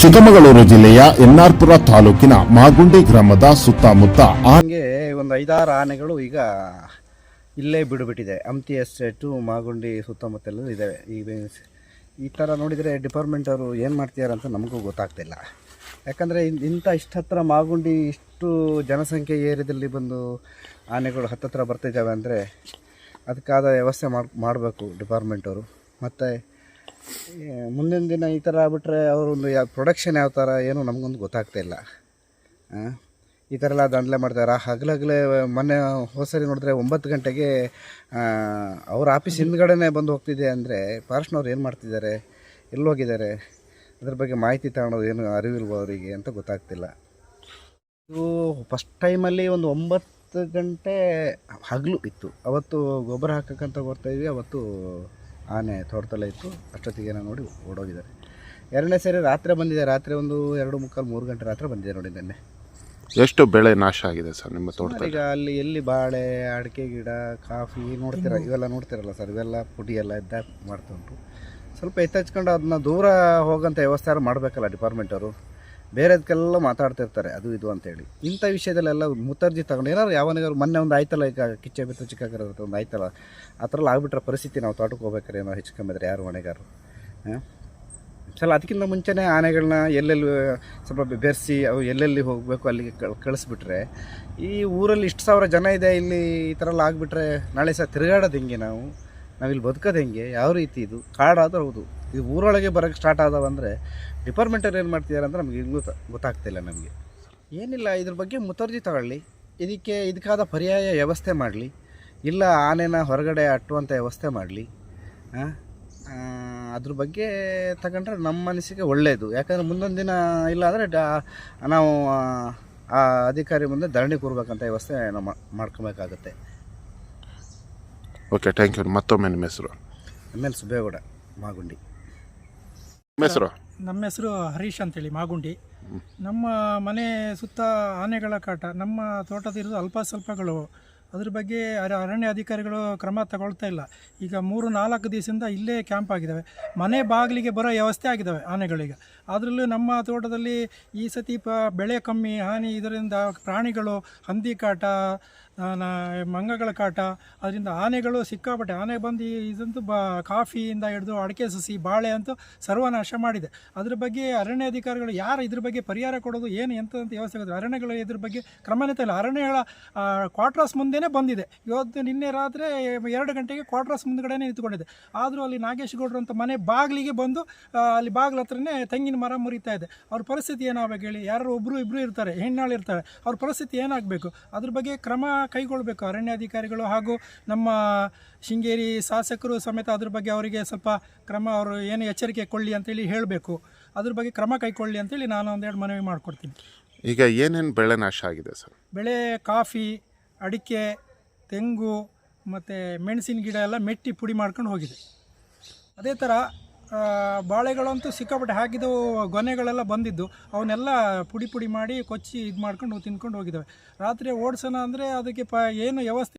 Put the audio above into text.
ಚಿಕ್ಕಮಗಳೂರು ಜಿಲ್ಲೆಯ ಎನ್ಆರ್ಪುರ ತಾಲೂಕಿನ ಮಾಗುಂಡಿ ಗ್ರಾಮದ ಸುತ್ತಮುತ್ತ ಹಾಗೆ ಒಂದು ಐದಾರು ಆನೆಗಳು ಈಗ ಇಲ್ಲೇ ಬಿಡುಬಿಟ್ಟಿದೆ. ಹಂಪಿ ಎಸ್ಟೇಟು, ಮಾಗುಂಡಿ ಸುತ್ತಮುತ್ತಲೂ ಇದ್ದಾವೆ ಈಗ ಈ ಥರ ನೋಡಿದರೆ ಡಿಪಾರ್ಟ್ಮೆಂಟ್ ಅವರು ಏನು ಮಾಡ್ತಿದ್ದಾರೆ ಅಂತ ನಮಗೂ ಗೊತ್ತಾಗ್ತಿಲ್ಲ. ಯಾಕಂದರೆ ಇಂಥ ಇಷ್ಟು ಹತ್ರ ಮಾಗುಂಡಿ ಇಷ್ಟು ಜನಸಂಖ್ಯೆ ಏರಿಯಾದಲ್ಲಿ ಬಂದು ಆನೆಗಳು ಹತ್ತತ್ರ ಬರ್ತಿದ್ದಾವೆ ಅಂದರೆ ಅದಕ್ಕಾದ ವ್ಯವಸ್ಥೆ ಮಾಡಿ ಮಾಡಬೇಕು ಡಿಪಾರ್ಟ್ಮೆಂಟವರು ಮತ್ತು ಮುಂದಿನ ದಿನ ಈ ಥರ ಆಗ್ಬಿಟ್ರೆ ಅವರೊಂದು ಯಾವ ಪ್ರೊಡಕ್ಷನ್ ಯಾವ ಥರ ಏನೂ ನಮಗೊಂದು ಗೊತ್ತಾಗ್ತಾ ಇಲ್ಲ? ಈ ಥರ ಎಲ್ಲ ದಂಡಲೆ ಮಾಡ್ತಾರೆ? ಹಗಲಗಲೇ ಮೊನ್ನೆ ಹೋಸರಿ ನೋಡಿದ್ರೆ ಒಂಬತ್ತು ಗಂಟೆಗೆ ಅವ್ರ ಆಫೀಸ್ ಹಿಂದ್ಗಡೆನೇ ಬಂದು ಹೋಗ್ತಿದೆ ಅಂದರೆ ಫಾರೆಸ್ಟ್ನವ್ರು ಏನು ಮಾಡ್ತಿದ್ದಾರೆ? ಎಲ್ಲೋಗಿದ್ದಾರೆ? ಅದ್ರ ಬಗ್ಗೆ ಮಾಹಿತಿ ತಗೊಳೋದು ಏನು ಅರಿವಿಲ್ವೋ ಅವರಿಗೆ ಅಂತ ಗೊತ್ತಾಗ್ತಿಲ್ಲ. ಇದು ಫಸ್ಟ್ ಟೈಮಲ್ಲಿ ಒಂದು ಒಂಬತ್ತು ಗಂಟೆ ಹಗಲು ಇತ್ತು. ಅವತ್ತು ಗೊಬ್ಬರ ಹಾಕಕ್ಕಂತ ಬರ್ತಾಯಿದ್ವಿ ಅವತ್ತು ಆನೆ ತೋಟದಲ್ಲೇ ಇತ್ತು. ಅಷ್ಟೊತ್ತಿಗೆ ನಾನು ನೋಡಿ ಓಡೋಗಿದ್ದಾರೆ. ಎರಡನೇ ಸರಿ ರಾತ್ರಿ ಬಂದಿದೆ. ರಾತ್ರಿ ಒಂದು ಎರಡು ಮುಕ್ಕಾಲು ಮೂರು ಗಂಟೆ ರಾತ್ರಿ ಬಂದಿದೆ ನೋಡಿ ನೆನ್ನೆ. ಎಷ್ಟು ಬೆಳೆ ನಾಶ ಆಗಿದೆ ಸರ್ ನಿಮ್ಮ ತೋಟದಲ್ಲಿ? ಈಗ ಅಲ್ಲಿ ಎಲ್ಲಿ ಬಾಳೆ ಅಡಿಕೆ ಗಿಡ ಕಾಫಿ ನೋಡ್ತೀರ ಇವೆಲ್ಲ ನೋಡ್ತಿರಲ್ಲ ಸರ್? ಇವೆಲ್ಲ ಪುಡಿ ಎಲ್ಲ ಇದ್ದ ಮಾಡ್ತಾ ಉಂಟು. ಸ್ವಲ್ಪ ಎತ್ತಚ್ಕೊಂಡು ಅದನ್ನ ದೂರ ಹೋಗೋಂಥ ವ್ಯವಸ್ಥೆ ಮಾಡಬೇಕಲ್ಲ ಡಿಪಾರ್ಟ್ಮೆಂಟ್ ಅವರು? ಬೇರೆದಕ್ಕೆಲ್ಲ ಮಾತಾಡ್ತಿರ್ತಾರೆ ಅದು ಇದು ಅಂತೇಳಿ ಇಂಥ ವಿಷಯದಲ್ಲೆಲ್ಲ ಮುತರ್ಜಿ ತಗೊಂಡು, ಏನಾದ್ರು ಯಾವನಿಗಾರು ಮೊನ್ನೆ ಒಂದು ಆಯ್ತಲ್ಲ, ಈಗ ಕಿಚ್ಚೆ ಬಿತ್ತು ಚಿಕ್ಕ ಒಂದು ಆಯ್ತಲ್ಲ, ಆ ಥರ ಆಗ್ಬಿಟ್ರೆ ಪರಿಸ್ಥಿತಿ ನಾವು ತೋಟಕ್ಕೆ ಹೋಗ್ಬೇಕಾರೆ ಏನೋ ಹೆಚ್ಚು ಯಾರು ಹೊಣೆಗಾರರು? ಹಾಂ? ಸಲ ಅದಕ್ಕಿಂತ ಮುಂಚೆನೇ ಆನೆಗಳನ್ನ ಎಲ್ಲೆಲ್ಲಿ ಸ್ವಲ್ಪ ಬೆರೆಸಿ ಅವು ಎಲ್ಲೆಲ್ಲಿ ಹೋಗಬೇಕು, ಅಲ್ಲಿಗೆ ಕಳ್, ಕಳಿಸ್ಬಿಟ್ರೆ, ಈ ಊರಲ್ಲಿ ಇಷ್ಟು ಸಾವಿರ ಜನ ಇದೆ, ಇಲ್ಲಿ ಈ ಥರ ಎಲ್ಲ ಆಗಿಬಿಟ್ರೆ ನಾಳೆ ಸಹ ತಿರುಗಾಡೋದು ಹೆಂಗೆ ನಾವು? ನಾವಿಲ್ಲಿ ಬದುಕೋದು ಹೆಂಗೆ? ಯಾವ ರೀತಿ ಇದು? ಕಾಡಾದ್ರೂ ಹೌದು. ಇದು ಊರೊಳಗೆ ಬರೋಕ್ಕೆ ಸ್ಟಾರ್ಟ್ ಆದವಂದರೆ ಡಿಪಾರ್ಟ್ಮೆಂಟಲ್ಲಿ ಏನು ಮಾಡ್ತಿದ್ದಾರೆ ಅಂದರೆ ನಮಗೆ ಇನ್ನೂ ಗೊತ್ತ ಗೊತ್ತಾಗ್ತಿಲ್ಲ ನಮಗೆ. ಏನಿಲ್ಲ ಇದ್ರ ಬಗ್ಗೆ ಮುತರ್ಜಿ ತಗೊಳ್ಳಿ. ಇದಕ್ಕೆ ಇದಕ್ಕಾದ ಪರ್ಯಾಯ ವ್ಯವಸ್ಥೆ ಮಾಡಲಿ. ಇಲ್ಲ ಆನೆನ ಹೊರಗಡೆ ಅಟ್ಟುವಂಥ ವ್ಯವಸ್ಥೆ ಮಾಡಲಿ. ಅದ್ರ ಬಗ್ಗೆ ತಗೊಂಡ್ರೆ ನಮ್ಮ ಮನಸ್ಸಿಗೆ ಒಳ್ಳೆಯದು ಯಾಕಂದರೆ ಮುಂದೊಂದು ದಿನ ಇಲ್ಲ ಅಂದರೆ ನಾವು ಆ, ಅಧಿಕಾರಿ ಮುಂದೆ ಧರಣಿ ಕೂರ್ಬೇಕಂತ ವ್ಯವಸ್ಥೆ ನಾವು ಮಾಡ್ಕೊಬೇಕಾಗತ್ತೆ. ಓಕೆ ಥ್ಯಾಂಕ್ ಯು ಮತ್ತೊಮ್ಮೆ ನಿಮ್ಮ ಹೆಸರು. M L Subbegowda Magundi. ಹೆಸರು? ನಮ್ಮ ಹೆಸರು ಹರೀಶ್ ಅಂತೇಳಿ ಮಾಗುಂಡಿ ನಮ್ಮ ಮನೆ ಸುತ್ತ ಆನೆಗಳ ಕಾಟ, ನಮ್ಮ ತೋಟದಿರೋದು ಅಲ್ಪ ಸ್ವಲ್ಪಗಳು. ಅದ್ರ ಬಗ್ಗೆ ಅರ- ಅರಣ್ಯ ಅಧಿಕಾರಿಗಳು ಕ್ರಮ ತಗೊಳ್ತಾ ಇಲ್ಲ. ಈಗ ಮೂರು ನಾಲ್ಕು ದಿವಸದಿಂದ ಇಲ್ಲೇ ಕ್ಯಾಂಪ್ ಆಗಿದ್ದಾವೆ ಮನೆ ಬಾಗಿಲಿಗೆ ಬರೋ ವ್ಯವಸ್ಥೆ ಆಗಿದ್ದಾವೆ ಆನೆಗಳಿಗೆ. ಅದರಲ್ಲೂ ನಮ್ಮ ತೋಟದಲ್ಲಿ ಈ ಸತಿ ಪ ಬೆಳೆ ಕಮ್ಮಿ, ಹಾನಿ ಇದರಿಂದ ಪ್ರಾಣಿಗಳು, ಹಂದಿ ಕಾಟ ಮಂಗಗಳ ಕಾಟ, ಅದರಿಂದ ಆನೆಗಳು ಸಿಕ್ಕಾಪಟ್ಟೆ. ಆನೆ ಬಂದು ಇದಂತೂ ಬ ಕಾಫಿಯಿಂದ ಹಿಡಿದು ಅಡಿಕೆ ಸಸಿ, ಬಾಳೆ ಅಂತೂ ಸರ್ವನಾಶ ಮಾಡಿದೆ. ಅದ್ರ ಬಗ್ಗೆ ಅರಣ್ಯ ಅಧಿಕಾರಿಗಳು ಯಾರು ಇದ್ರ ಬಗ್ಗೆ ಪರಿಹಾರ ಕೊಡೋದು, ಏನು ಎಂತ ವ್ಯವಸ್ಥೆ ಅರಣ್ಯಗಳು ಇದ್ರ ಬಗ್ಗೆ ಕ್ರಮನೇ ಇಲ್ಲ ಅರಣ್ಯಗಳ ಕ್ವಾರ್ಟರ್ಸ್ ಮುಂದೆನೇ ಬಂದಿದೆ. ಇವತ್ತು ನಿನ್ನೆ ರಾತ್ರಿ ಎರಡು ಗಂಟೆಗೆ ಕ್ವಾರ್ಟರ್ಸ್ ಮುಂದ್ಗಡೆನೇ ನಿಂತ್ಕೊಂಡಿದೆ. ಆದರೂ ಅಲ್ಲಿ ನಾಗೇಶ್ ಗೌಡ್ರು ಅಂತ ಮನೆ ಬಾಗಿಲಿಗೆ ಬಂದು ಅಲ್ಲಿ ಬಾಗಿಲ ಹತ್ರನೇ ತೆಂಗಿನ ಮರ ಮುರಿತಾ ಇದೆ. ಅವ್ರ ಪರಿಸ್ಥಿತಿ ಏನಾಗಬೇಕು ಹೇಳಿ? ಯಾರು ಒಬ್ಬರು ಇಬ್ಬರು ಇರ್ತಾರೆ ಹೆಣ್ಣಾಳು ಇರ್ತಾರೆ. ಅವ್ರ ಪರಿಸ್ಥಿತಿ ಏನಾಗಬೇಕು? ಅದ್ರ ಬಗ್ಗೆ ಕ್ರಮ ಕೈಗೊಳ್ಳಬೇಕು ಅರಣ್ಯಾಧಿಕಾರಿಗಳು ಹಾಗೂ ನಮ್ಮ ಶೃಂಗೇರಿ ಶಾಸಕರು ಸಮೇತ ಅದ್ರ ಬಗ್ಗೆ ಅವರಿಗೆ ಸ್ವಲ್ಪ ಕ್ರಮ ಅವರು ಏನು ಎಚ್ಚರಿಕೆ ಕೊಳ್ಳಿ ಅಂತೇಳಿ ಹೇಳಬೇಕು. ಅದ್ರ ಬಗ್ಗೆ ಕ್ರಮ ಕೈಗೊಳ್ಳಿ ಅಂತೇಳಿ ನಾನು ಒಂದೆರಡು ಮನವಿ ಮಾಡಿಕೊಡ್ತೀನಿ. ಈಗ ಏನೇನು ಬೆಳೆ ನಾಶ ಆಗಿದೆ ಸರ್? ಬೆಳೆ ಕಾಫಿ ಅಡಿಕೆ, ತೆಂಗು ಮತ್ತು ಮೆಣಸಿನ ಗಿಡ ಎಲ್ಲ ಮೆಟ್ಟಿ ಪುಡಿ ಮಾಡ್ಕೊಂಡು ಹೋಗಿದೆ. ಅದೇ ಥರ ಬಾಳೆಗಳಂತೂ ಸಿಕ್ಕಾಪಟ್ಟೆ ಹಾಕಿದವು ಗೊನೆಗಳೆಲ್ಲ ಬಂದಿದ್ದು. ಅವನ್ನೆಲ್ಲ ಪುಡಿ ಪುಡಿ ಮಾಡಿ ಕೊಚ್ಚಿ ಇದು ಮಾಡ್ಕೊಂಡು ತಿನ್ಕೊಂಡು ಹೋಗಿದ್ದಾವೆ. ರಾತ್ರಿ ಓಡಿಸೋಣ ಅಂದರೆ ಅದಕ್ಕೆ ಪ ಏನು ವ್ಯವಸ್ಥೆ